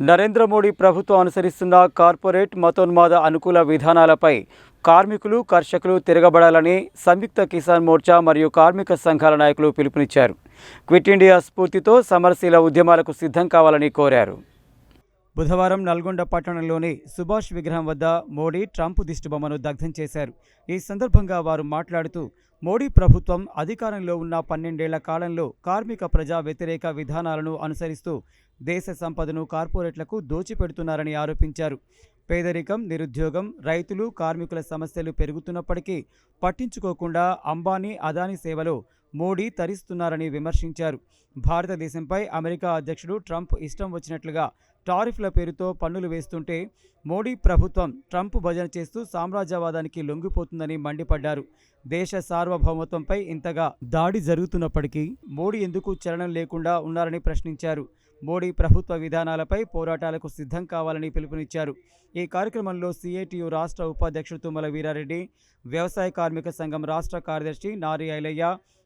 నరేంద్ర మోడీ ప్రభుత్వం అనుసరిస్తున్న కార్పొరేట్ మతోన్మాద అనుకూల విధానాలపై కార్మికులు కర్షకులు తిరగబడాలని సంయుక్త కిసాన్ మోర్చా మరియు కార్మిక సంఘాల నాయకులు పిలుపునిచ్చారు. క్విట్ ఇండియా స్ఫూర్తితో సమరశీల ఉద్యమాలకు సిద్ధం కావాలని కోరారు. బుధవారం నల్గొండ పట్టణంలోని సుభాష్ విగ్రహం వద్ద మోడీ ట్రంప్ దిష్టిబొమ్మను దగ్ధం చేశారు. ఈ సందర్భంగా వారు మాట్లాడుతూ మోడీ ప్రభుత్వం అధికారంలో ఉన్న పన్నెండేళ్ళ కాలంలో కార్మిక ప్రజా వ్యతిరేక విధానాలను అనుసరిస్తూ దేశ సంపదను కార్పొరేట్లకు దోచిపెడుతున్నారని ఆరోపించారు. పేదరికం నిరుద్యోగం రైతులు కార్మికుల సమస్యలు పెరుగుతున్నప్పటికీ పట్టించుకోకుండా అంబానీ అదానీ సేవలో మోడీ తరిస్తున్నారని విమర్శించారు. భారతదేశంపై అమెరికా అధ్యక్షుడు ట్రంప్ ఇష్టం వచ్చినట్లుగా టారిఫ్ల పేరుతో పన్నులు వేస్తుంటే మోడీ ప్రభుత్వం ట్రంప్ భజన చేస్తూ సామ్రాజ్యవాదానికి లొంగిపోతుందని మండిపడ్డారు. దేశ సార్వభౌమత్వంపై ఇంతగా దాడి జరుగుతున్నప్పటికీ మోడీ ఎందుకు చలనం లేకుండా ఉన్నారని ప్రశ్నించారు. మోడీ ప్రభుత్వ విధానాలపై పోరాటాలకు సిద్ధం కావాలని పిలుపునిచ్చారు. ఈ కార్యక్రమంలో సిఐటియు రాష్ట్ర ఉపాధ్యక్షుడు తుమ్మల వీరారెడ్డి వ్యవసాయ కార్మిక సంఘం రాష్ట్ర కార్యదర్శి నారి ఐలయ్య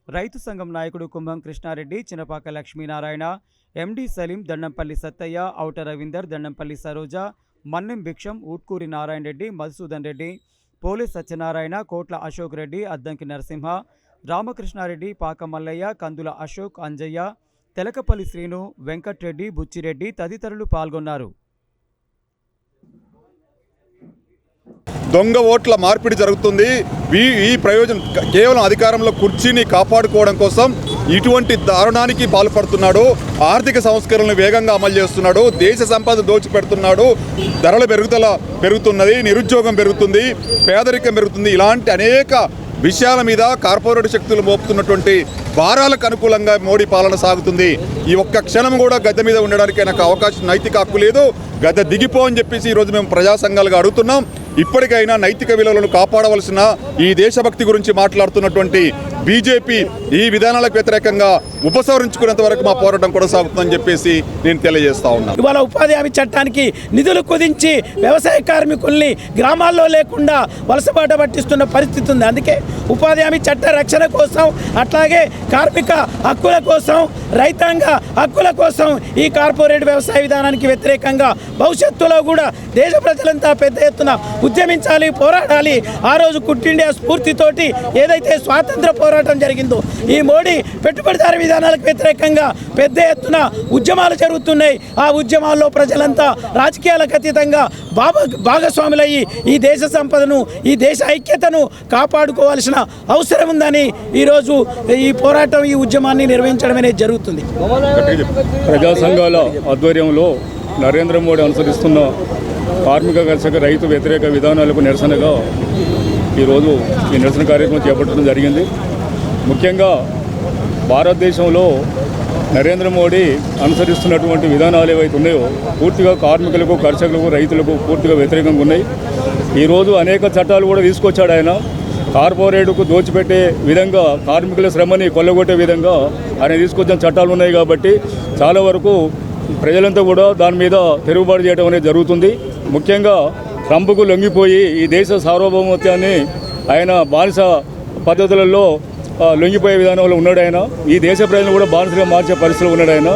రైతు సంఘం నాయకుడు కుంభం కృష్ణారెడ్డి చినపాక లక్ష్మీనారాయణ ఎండి సలీం దండంపల్లి సత్తయ్య ఔట రవీందర్ దండంపల్లి సరోజ మన్నెం భిక్షం ఊట్కూరి నారాయణ రెడ్డి మధుసూదన్ రెడ్డి పోలీస్ సత్యనారాయణ కోట్ల అశోక్ రెడ్డి అద్దంకి నరసింహ రామకృష్ణారెడ్డి పాక మల్లయ్య కందుల అశోక్ అంజయ్య తెలకపల్లి శ్రీను వెంకట్రెడ్డి బుచ్చిరెడ్డి తదితరులు పాల్గొన్నారు. దొంగ ఓట్ల మార్పిడి జరుగుతుంది. ఈ ఈ ప్రయోజనం కేవలం అధికారంలో కుర్చీని కాపాడుకోవడం కోసం ఇటువంటి దారుణానికి పాల్పడుతున్నాడు. ఆర్థిక సంస్కరణలు వేగంగా అమలు చేస్తున్నాడు. దేశ సంపద దోచిపెడుతున్నాడు. ధరల పెరుగుదల పెరుగుతున్నది నిరుద్యోగం పెరుగుతుంది పేదరికం పెరుగుతుంది. ఇలాంటి అనేక విషయాల మీద కార్పొరేట్ శక్తులు మోపుతున్నటువంటి భారాలకు అనుకూలంగా మోడీ పాలన సాగుతుంది. ఈ ఒక్క క్షణం కూడా గద్దె మీద ఉండడానికి నాకు అవకాశం నైతిక హక్కు లేదు. గద్దె దిగిపో అని చెప్పేసి ఈరోజు మేము ప్రజా సంఘాలుగా అడుగుతున్నాం. ఇప్పటికైనా నైతిక విలువలను కాపాడవలసిన ఈ దేశభక్తి గురించి మాట్లాడుతున్నటువంటి బీజేపీ ఈ విధానాలకు వ్యతిరేకంగా ఉపసంహరించుకునేంత వరకు మా పోరాటం కొనసాగుతుందని చెప్పేసి నేను తెలియజేస్తా ఉన్నాను ఇవాళ ఉపాధి హామీ చట్టానికి నిధులు కుదించి వ్యవసాయ కార్మికుల్ని గ్రామాల్లో లేకుండా వలసబాట పట్టిస్తున్న పరిస్థితి ఉంది. అందుకే ఉపాధి హామీ చట్ట రక్షణ కోసం అట్లాగే కార్మిక హక్కుల కోసం రైతాంగ హక్కుల కోసం ఈ కార్పొరేట్ వ్యవసాయ విధానానికి వ్యతిరేకంగా భవిష్యత్తులో కూడా దేశ ప్రజలంతా పెద్ద ఎత్తున ఉద్యమించాలి పోరాడాలి. ఆ రోజు కుట్టిండియా స్ఫూర్తితోటి ఏదైతే స్వాతంత్ర పోరాటం జరిగిందో ఈ మోడీ పెట్టుబడిదారు విధానాలకు వ్యతిరేకంగా పెద్ద ఎత్తున ఉద్యమాలు జరుగుతున్నాయి. ఆ ఉద్యమాల్లో ప్రజలంతా రాజకీయాలకు అతీతంగా భాగ భాగస్వాములయ్యి ఈ దేశ సంపదను ఈ దేశ ఐక్యతను కాపాడుకోవాల్సిన అవసరం ఉందని ఈరోజు ఈ పోరాటం ఈ ఉద్యమాన్ని నిర్వహించడం అనేది జరుగుతుంది. ప్రజా సంఘాల ఆధ్వర్యంలో నరేంద్ర మోడీ అనుసరిస్తున్న కార్మిక కర్షక రైతు వ్యతిరేక విధానాలకు నిరసనగా ఈరోజు ఈ నిరసన కార్యక్రమం చేపట్టడం జరిగింది. ముఖ్యంగా భారతదేశంలో నరేంద్ర మోడీ అనుసరిస్తున్నటువంటి విధానాలు ఏవైతే ఉన్నాయో పూర్తిగా కార్మికులకు కర్షకులకు రైతులకు పూర్తిగా వ్యతిరేకంగా ఉన్నాయి. ఈరోజు అనేక చట్టాలు కూడా తీసుకొచ్చాడు ఆయన. కార్పొరేట్కు దోచిపెట్టే విధంగా కార్మికుల శ్రమని కొల్లగొట్టే విధంగా ఆయన తీసుకొచ్చిన చట్టాలు ఉన్నాయి కాబట్టి చాలా వరకు ప్రజలంతా కూడా దాని మీద తిరుగుబాటు చేయడం అనేది జరుగుతుంది. ముఖ్యంగా ట్రంప్కు లొంగిపోయి ఈ దేశ సార్వభౌమత్వాన్ని ఆయన బానిస పద్ధతులలో లొంగిపోయే విధానంలో ఉన్నాడు ఆయన. ఈ దేశ ప్రజలను కూడా బానిసగా మార్చే పరిస్థితిలో ఉన్నాడు ఆయన.